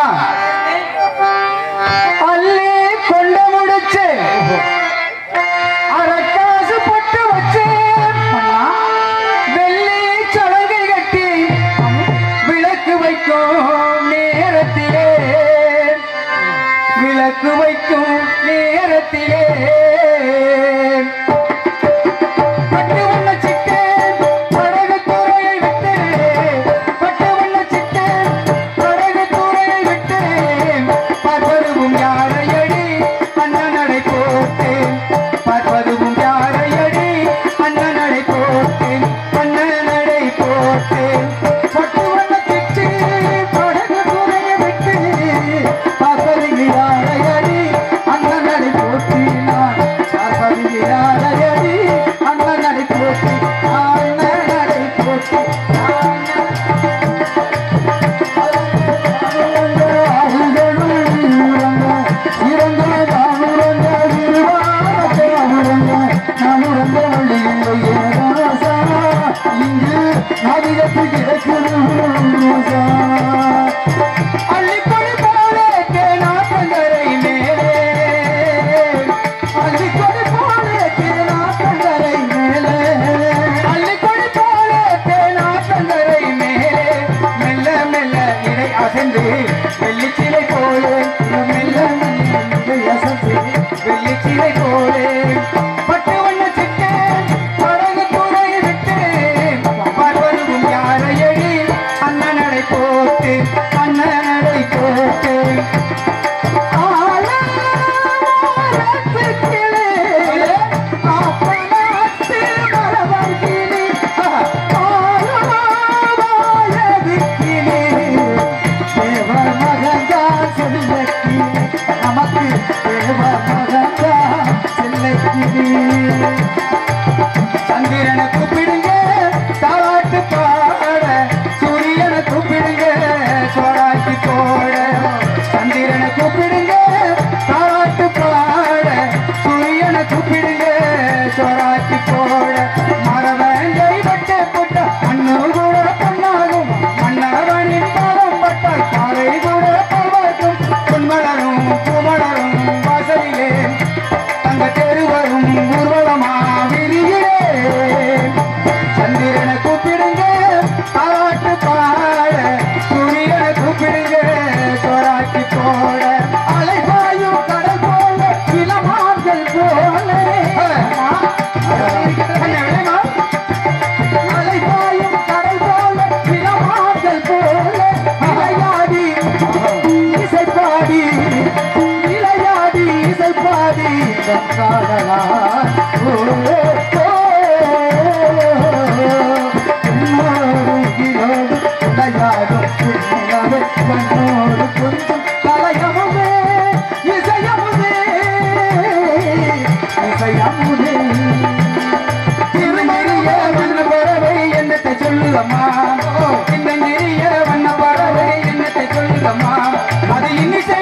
God. Yeah. அள்ளிக்கொடி சொல்லுதம்மா இந்த நெறிய வண்ண பறவை என்னத்தை சொல்லுதம்மா அது இன்னிசை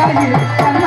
பதினாயி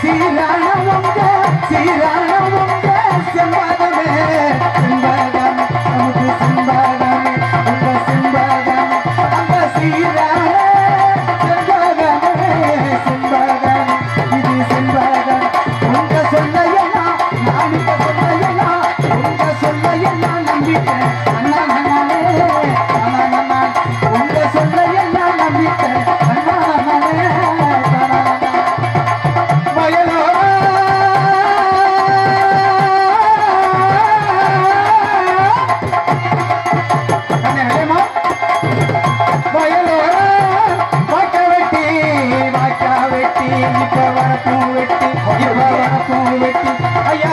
சீரான உங்க சீரான உங்க செம்பாகமே செம்பாகமே நமக்கு செம்பாகமே உங்க செம்பாகமே அந்த சீரான செம்பாகமே செம்பாகமே இது செம்பாகமே உங்க சொல்லையெல்லாம் நான் இப்ப சொல்லையெல்லாம் உங்க சொல்லையெல்லாம் நம்பிட்டேன் ஐயா